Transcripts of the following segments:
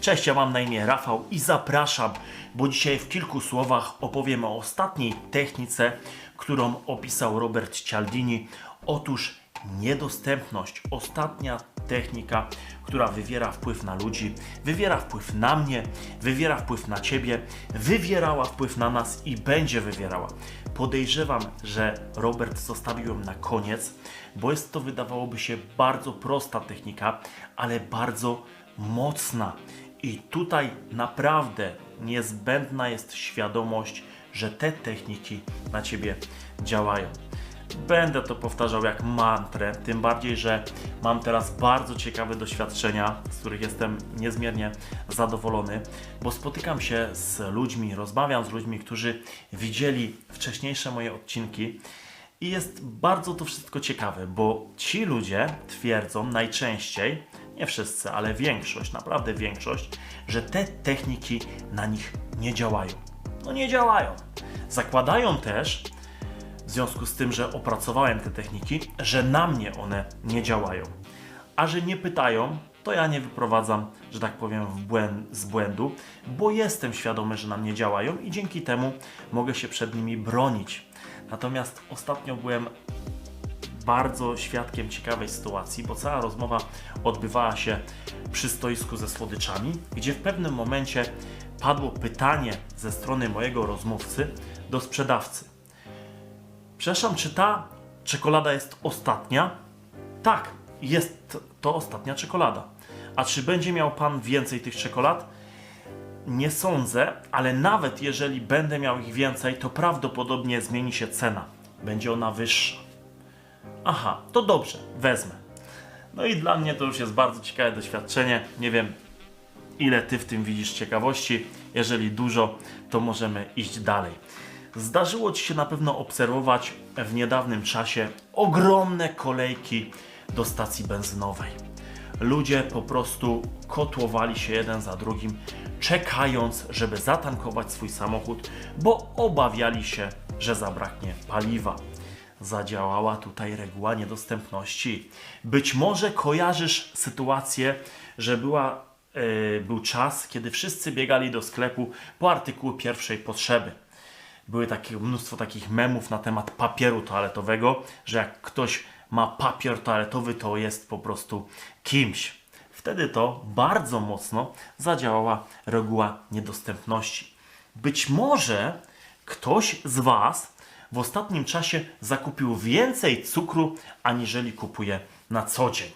Cześć, ja mam na imię Rafał i zapraszam, bo dzisiaj w kilku słowach opowiem o ostatniej technice, którą opisał Robert Cialdini. Otóż niedostępność, ostatnia technika, która wywiera wpływ na ludzi, wywiera wpływ na mnie, wywiera wpływ na ciebie, wywierała wpływ na nas i będzie wywierała. Podejrzewam, że Robert zostawił na koniec, bo jest to wydawałoby się bardzo prosta technika, ale bardzo mocna. I tutaj naprawdę niezbędna jest świadomość, że te techniki na ciebie działają. Będę to powtarzał jak mantrę, tym bardziej, że mam teraz bardzo ciekawe doświadczenia, z których jestem niezmiernie zadowolony, bo spotykam się z ludźmi, rozmawiam z ludźmi, którzy widzieli wcześniejsze moje odcinki i jest bardzo to wszystko ciekawe, bo ci ludzie twierdzą najczęściej, nie wszyscy, ale większość, naprawdę większość, że te techniki na nich nie działają. No nie działają. Zakładają też, w związku z tym, że opracowałem te techniki, że na mnie one nie działają. A że nie pytają, to ja nie wyprowadzam, że tak powiem, błęd, z błędu, bo jestem świadomy, że na mnie działają i dzięki temu mogę się przed nimi bronić. Natomiast ostatnio byłem bardzo świadkiem ciekawej sytuacji, bo cała rozmowa odbywała się przy stoisku ze słodyczami, gdzie w pewnym momencie padło pytanie ze strony mojego rozmówcy do sprzedawcy. Przepraszam, czy ta czekolada jest ostatnia? Tak, jest to ostatnia czekolada. A czy będzie miał pan więcej tych czekolad? Nie sądzę, ale nawet jeżeli będę miał ich więcej, to prawdopodobnie zmieni się cena. Będzie ona wyższa. Aha, to dobrze, wezmę. No i dla mnie to już jest bardzo ciekawe doświadczenie. Nie wiem, ile ty w tym widzisz ciekawości. Jeżeli dużo, to możemy iść dalej. Zdarzyło ci się na pewno obserwować w niedawnym czasie ogromne kolejki do stacji benzynowej. Ludzie po prostu kotłowali się jeden za drugim, czekając, żeby zatankować swój samochód, bo obawiali się, że zabraknie paliwa. Zadziałała tutaj reguła niedostępności. Być może kojarzysz sytuację, że była, e, był czas, kiedy wszyscy biegali do sklepu po artykuły pierwszej potrzeby były takie mnóstwo takich memów na temat papieru toaletowego, że jak ktoś ma papier toaletowy, to jest po prostu kimś. Wtedy to bardzo mocno zadziałała reguła niedostępności. Być może ktoś z Was w ostatnim czasie zakupił więcej cukru, aniżeli kupuje na co dzień.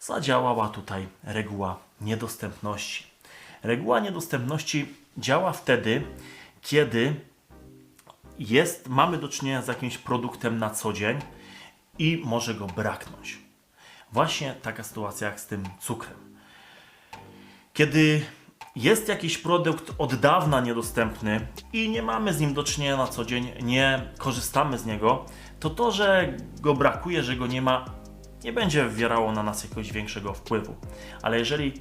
Zadziałała tutaj reguła niedostępności. Reguła niedostępności działa wtedy, kiedy jest, mamy do czynienia z jakimś produktem na co dzień i może go braknąć. Właśnie taka sytuacja jak z tym cukrem. Kiedy jest jakiś produkt od dawna niedostępny i nie mamy z nim do czynienia na co dzień, nie korzystamy z niego, to to, że go brakuje, że go nie ma, nie będzie wywierało na nas jakiegoś większego wpływu. Ale jeżeli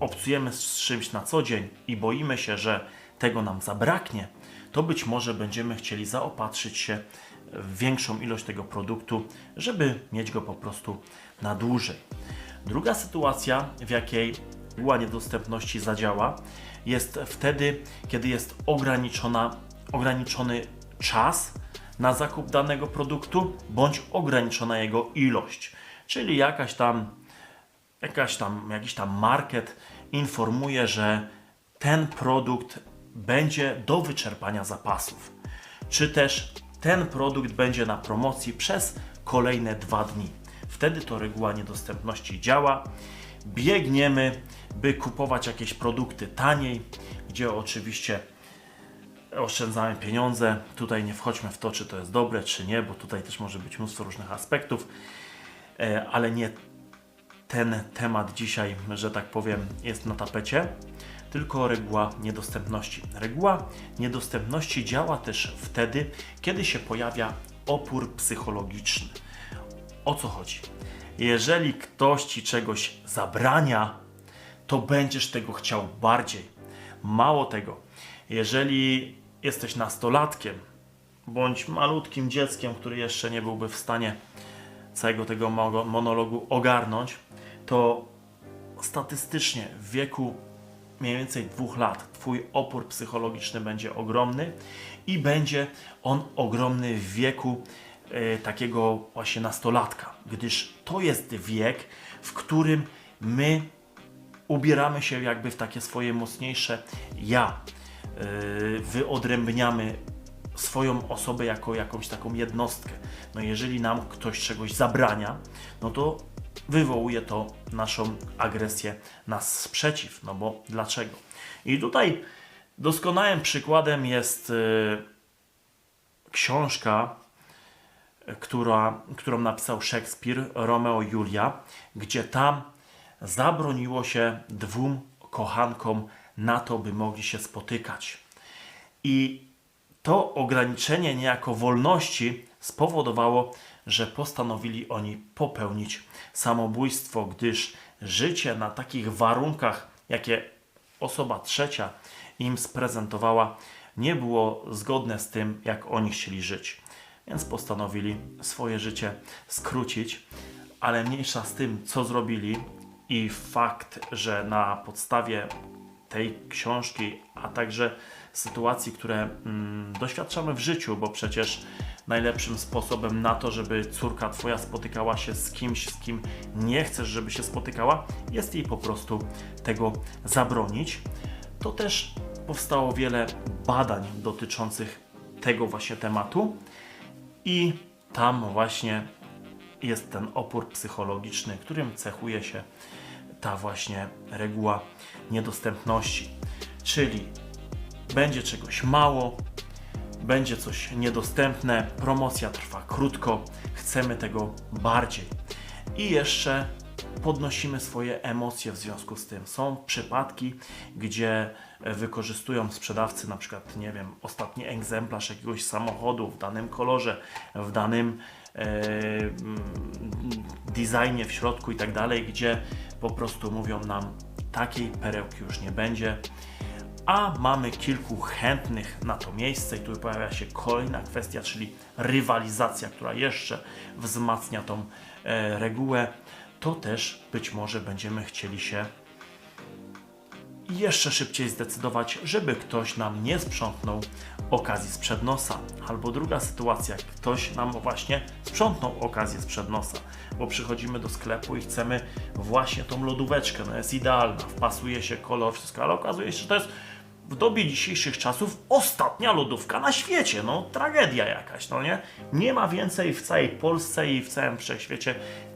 obcujemy z czymś na co dzień i boimy się, że tego nam zabraknie, to być może będziemy chcieli zaopatrzyć się w większą ilość tego produktu, żeby mieć go po prostu na dłużej. Druga sytuacja, w jakiej reguła niedostępności zadziała, jest wtedy, kiedy jest ograniczona, ograniczony czas na zakup danego produktu, bądź ograniczona jego ilość. Czyli jakaś tam, jakaś tam, jakiś tam market informuje, że ten produkt będzie do wyczerpania zapasów. Czy też ten produkt będzie na promocji przez kolejne dwa dni. Wtedy to reguła niedostępności działa. Biegniemy, by kupować jakieś produkty taniej, gdzie oczywiście oszczędzamy pieniądze. Tutaj nie wchodźmy w to, czy to jest dobre, czy nie, bo tutaj też może być mnóstwo różnych aspektów, E, ale nie ten temat dzisiaj, że tak powiem, jest na tapecie, tylko reguła niedostępności. Reguła niedostępności działa też wtedy, kiedy się pojawia opór psychologiczny. O co chodzi? Jeżeli ktoś ci czegoś zabrania, to będziesz tego chciał bardziej. Mało tego, jeżeli jesteś nastolatkiem bądź malutkim dzieckiem, który jeszcze nie byłby w stanie całego tego monologu ogarnąć, to statystycznie w wieku mniej więcej dwóch lat Twój opór psychologiczny będzie ogromny i będzie on ogromny w wieku takiego właśnie nastolatka, gdyż to jest wiek, w którym my ubieramy się jakby w takie swoje mocniejsze ja. Yy, wyodrębniamy swoją osobę jako jakąś taką jednostkę. No jeżeli nam ktoś czegoś zabrania, no to wywołuje to naszą agresję, nasz sprzeciw. No bo dlaczego? I tutaj doskonałym przykładem jest yy, książka, która, którą napisał Szekspir, Romeo i Julia, gdzie tam zabroniło się dwóm kochankom na to, by mogli się spotykać. I to ograniczenie niejako wolności spowodowało, że postanowili oni popełnić samobójstwo, gdyż życie na takich warunkach, jakie osoba trzecia im sprezentowała, nie było zgodne z tym, jak oni chcieli żyć. Więc postanowili swoje życie skrócić, ale mniejsza z tym, co zrobili i fakt, że na podstawie tej książki, a także sytuacji, które mm, doświadczamy w życiu, bo przecież najlepszym sposobem na to, żeby córka twoja spotykała się z kimś, z kim nie chcesz, żeby się spotykała, jest jej po prostu tego zabronić. To też powstało wiele badań dotyczących tego właśnie tematu i tam właśnie jest ten opór psychologiczny, którym cechuje się ta właśnie reguła niedostępności. Czyli będzie czegoś mało, będzie coś niedostępne, promocja trwa krótko, chcemy tego bardziej. I jeszcze podnosimy swoje emocje w związku z tym. Są przypadki, gdzie wykorzystują sprzedawcy na przykład, nie wiem, ostatni egzemplarz jakiegoś samochodu w danym kolorze, w danym e, mm, designie w środku i tak dalej, gdzie po prostu mówią nam takiej perełki już nie będzie. A mamy kilku chętnych na to miejsce i tu pojawia się kolejna kwestia, czyli rywalizacja, która jeszcze wzmacnia tą e, regułę. To też być może będziemy chcieli się jeszcze szybciej zdecydować, żeby ktoś nam nie sprzątnął okazji sprzed nosa. Albo druga sytuacja, ktoś nam właśnie sprzątnął okazję sprzed nosa, bo przychodzimy do sklepu i chcemy właśnie tą lodóweczkę, no jest idealna, wpasuje się kolor, wszystko, ale okazuje się, że to jest w dobie dzisiejszych czasów ostatnia lodówka na świecie, no tragedia jakaś, no nie? Nie ma więcej w całej Polsce i w całym wszechświecie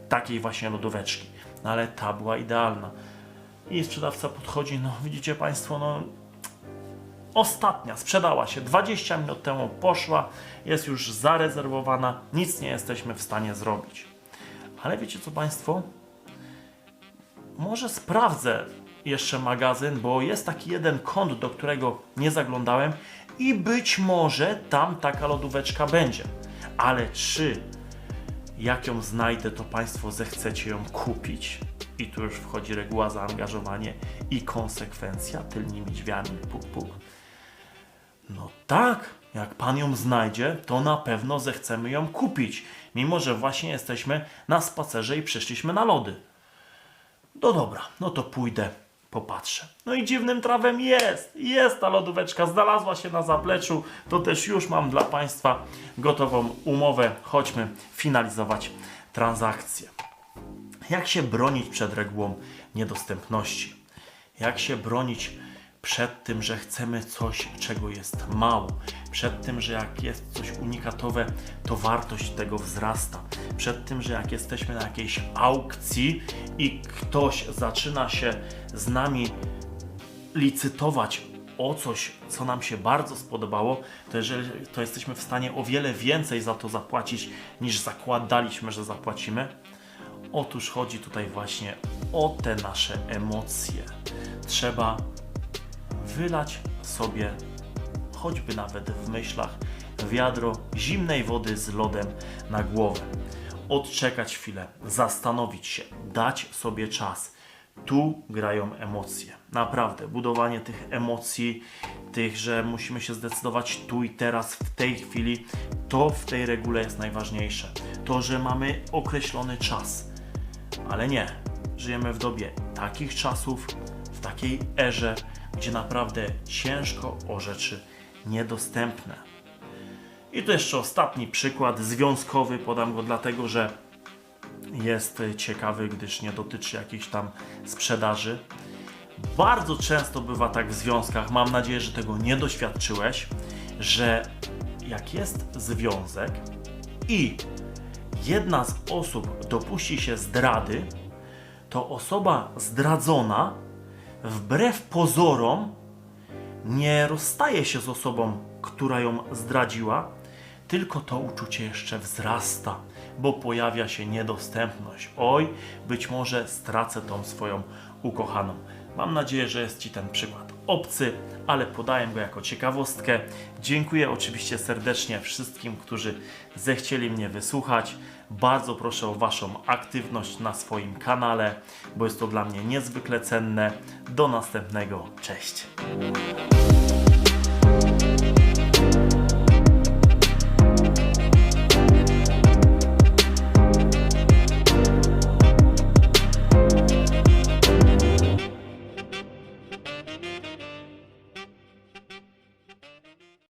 takiej właśnie lodóweczki, no ale ta była idealna. I sprzedawca podchodzi, no widzicie Państwo, no ostatnia sprzedała się 20 minut temu, poszła, jest już zarezerwowana, nic nie jesteśmy w stanie zrobić. Ale wiecie co Państwo? Może sprawdzę jeszcze magazyn, bo jest taki jeden kąt, do którego nie zaglądałem i być może tam taka lodóweczka będzie. Ale czy jak ją znajdę, to Państwo zechcecie ją kupić? I tu już wchodzi reguła zaangażowanie i konsekwencja tylnymi drzwiami, puk, puk. No tak, jak pan ją znajdzie, to na pewno zechcemy ją kupić, mimo że właśnie jesteśmy na spacerze i przyszliśmy na lody. No dobra, no to pójdę, popatrzę. No i dziwnym trawem jest, jest ta lodóweczka, znalazła się na zapleczu, to też już mam dla Państwa gotową umowę. Chodźmy finalizować transakcję. Jak się bronić przed regułą niedostępności? Jak się bronić przed tym, że chcemy coś, czego jest mało? Przed tym, że jak jest coś unikatowe, to wartość tego wzrasta. Przed tym, że jak jesteśmy na jakiejś aukcji i ktoś zaczyna się z nami licytować o coś, co nam się bardzo spodobało, to jeżeli to jesteśmy w stanie o wiele więcej za to zapłacić, niż zakładaliśmy, że zapłacimy. Otóż chodzi tutaj właśnie o te nasze emocje. Trzeba wylać sobie, choćby nawet w myślach, wiadro zimnej wody z lodem na głowę. Odczekać chwilę, zastanowić się, dać sobie czas. Tu grają emocje. Naprawdę, budowanie tych emocji, tych, że musimy się zdecydować tu i teraz, w tej chwili, to w tej regule jest najważniejsze. To, że mamy określony czas. Ale nie. żyjemy w dobie takich czasów, w takiej erze, gdzie naprawdę ciężko o rzeczy niedostępne. I to jeszcze ostatni przykład związkowy, podam go dlatego, że jest ciekawy, gdyż nie dotyczy jakiejś tam sprzedaży. Bardzo często bywa tak w związkach, mam nadzieję, że tego nie doświadczyłeś, że jak jest związek i jedna z osób dopuści się zdrady, to osoba zdradzona wbrew pozorom nie rozstaje się z osobą, która ją zdradziła, tylko to uczucie jeszcze wzrasta, bo pojawia się niedostępność. Oj, być może stracę tą swoją ukochaną. Mam nadzieję, że jest Ci ten przykład obcy, ale podaję go jako ciekawostkę. Dziękuję oczywiście serdecznie wszystkim, którzy zechcieli mnie wysłuchać. Bardzo proszę o Waszą aktywność na swoim kanale, bo jest to dla mnie niezwykle cenne. Do następnego. Cześć.